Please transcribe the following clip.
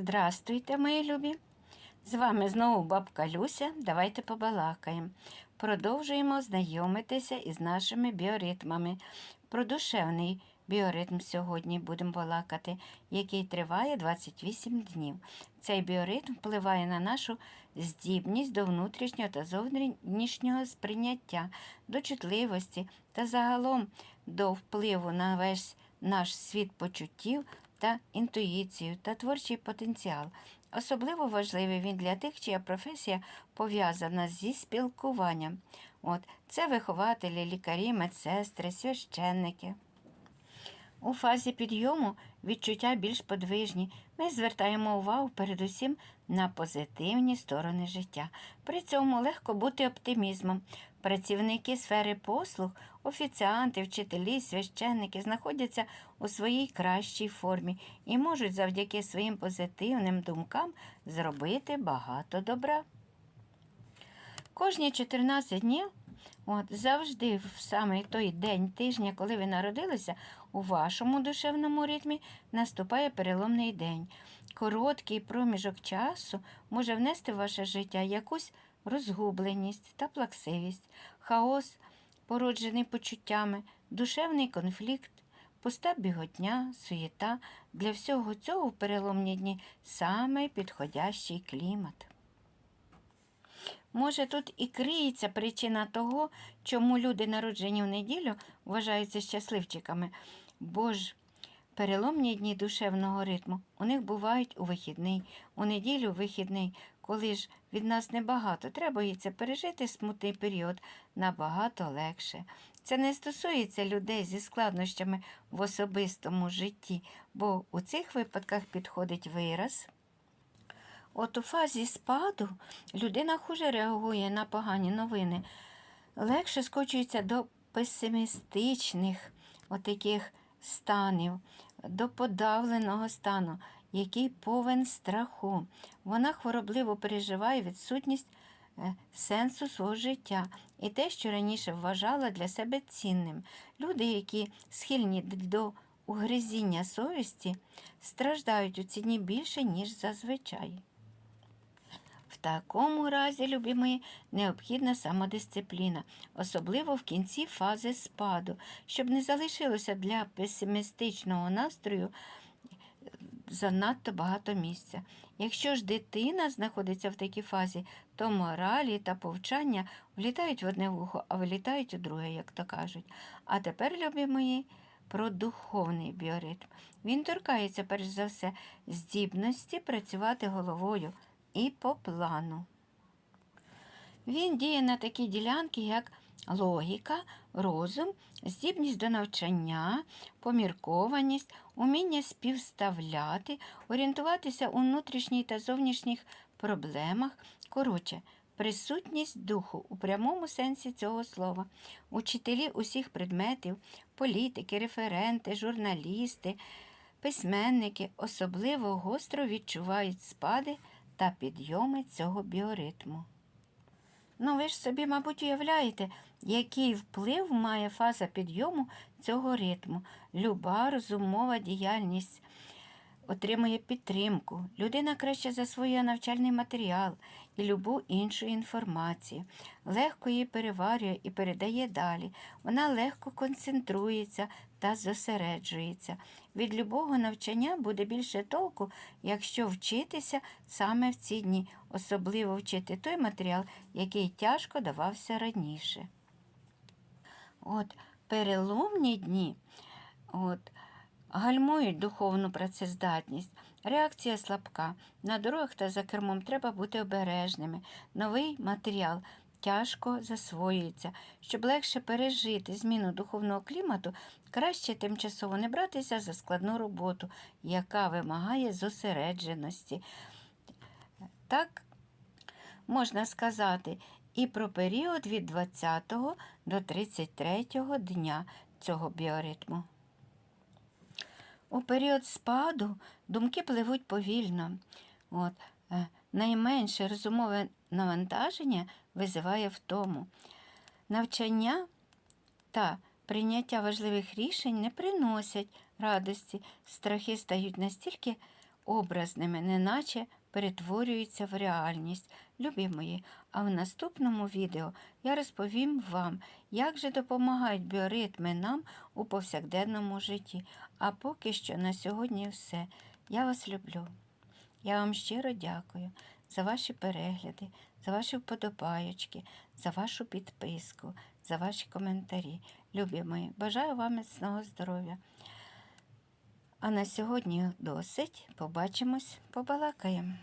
Здрастуйте, мої любі! З вами знову бабка Люся. Давайте побалакаємо. Продовжуємо знайомитися із нашими біоритмами. Про душевний біоритм сьогодні будемо балакати, який триває 28 днів. Цей біоритм впливає на нашу здібність до внутрішнього та зовнішнього сприйняття, до чутливості та загалом до впливу на весь наш світ почуттів та інтуїцію та творчий потенціал. Особливо важливий він для тих, чия професія пов'язана зі спілкуванням. От, це вихователі, лікарі, медсестри, священники. У фазі підйому відчуття більш подвижні. Ми звертаємо увагу передусім на позитивні сторони життя. При цьому легко бути оптимізмом. Працівники сфери послуг, офіціанти, вчителі, священники знаходяться у своїй кращій формі і можуть завдяки своїм позитивним думкам зробити багато добра. Кожні 14 днів, от завжди в саме той день тижня, коли ви народилися, у вашому душевному ритмі наступає переломний день. Короткий проміжок часу може внести в ваше життя якусь розгубленість та плаксивість, хаос, породжений почуттями, душевний конфлікт, пуста біготня, суєта. Для всього цього в переломні дні саме підходящий клімат. Може, тут і криється причина того, чому люди, народжені в неділю, вважаються щасливчиками, бо ж переломні дні душевного ритму у них бувають у вихідний, у неділю вихідний, коли ж від нас небагато, треба це пережити смутний період набагато легше. Це не стосується людей зі складнощами в особистому житті, бо у цих випадках підходить вираз. От у фазі спаду людина хуже реагує на погані новини, легше скочується до песимістичних отаких станів, до подавленого стану, який повен страху. Вона хворобливо переживає відсутність е, сенсу свого життя і те, що раніше вважала для себе цінним. Люди, які схильні до угризіння совісті, страждають у ці дні більше, ніж зазвичай. Такому разі, любі мої, необхідна самодисципліна, особливо в кінці фази спаду, щоб не залишилося для песимістичного настрою занадто багато місця. Якщо ж дитина знаходиться в такій фазі, то моралі та повчання влітають в одне вухо, а вилітають у друге, як то кажуть. А тепер, любі мої, про духовний біоритм. Він торкається, перш за все, здібності працювати головою і по плану. Він діє на такі ділянки, як логіка, розум, здібність до навчання, поміркованість, уміння співставляти, орієнтуватися у внутрішніх та зовнішніх проблемах. Коротше, присутність духу у прямому сенсі цього слова. Учителі усіх предметів, політики, референти, журналісти, письменники особливо гостро відчувають спади та підйоми цього біоритму. Ну, ви ж собі, мабуть, уявляєте, який вплив має фаза підйому цього ритму. Люба розумова діяльність отримує підтримку. Людина краще засвоює навчальний матеріал і любу іншу інформацію. Легко її переварює і передає далі. Вона легко концентрується та зосереджується. Від любого навчання буде більше толку, якщо вчитися саме в ці дні, особливо вчити той матеріал, який тяжко давався раніше. От переломні дні. От, Гальмують духовну працездатність, реакція слабка. На дорогах та за кермом треба бути обережними. Новий матеріал тяжко засвоюється. Щоб легше пережити зміну духовного клімату, краще тимчасово не братися за складну роботу, яка вимагає зосередженості. Так можна сказати і про період від 20 до 33 дня цього біоритму. У період спаду думки пливуть повільно. От, е, найменше розумове навантаження визиває втому. Навчання та прийняття важливих рішень не приносять радості, страхи стають настільки образними, неначе перетворюються в реальність. Любі мої, а в наступному відео я розповім вам, як же допомагають біоритми нам у повсякденному житті. А поки що на сьогодні все. Я вас люблю. Я вам щиро дякую за ваші перегляди, за ваші вподобайочки, за вашу підписку, за ваші коментарі. Любі мої, бажаю вам міцного здоров'я. А на сьогодні досить. Побачимось, побалакаємо.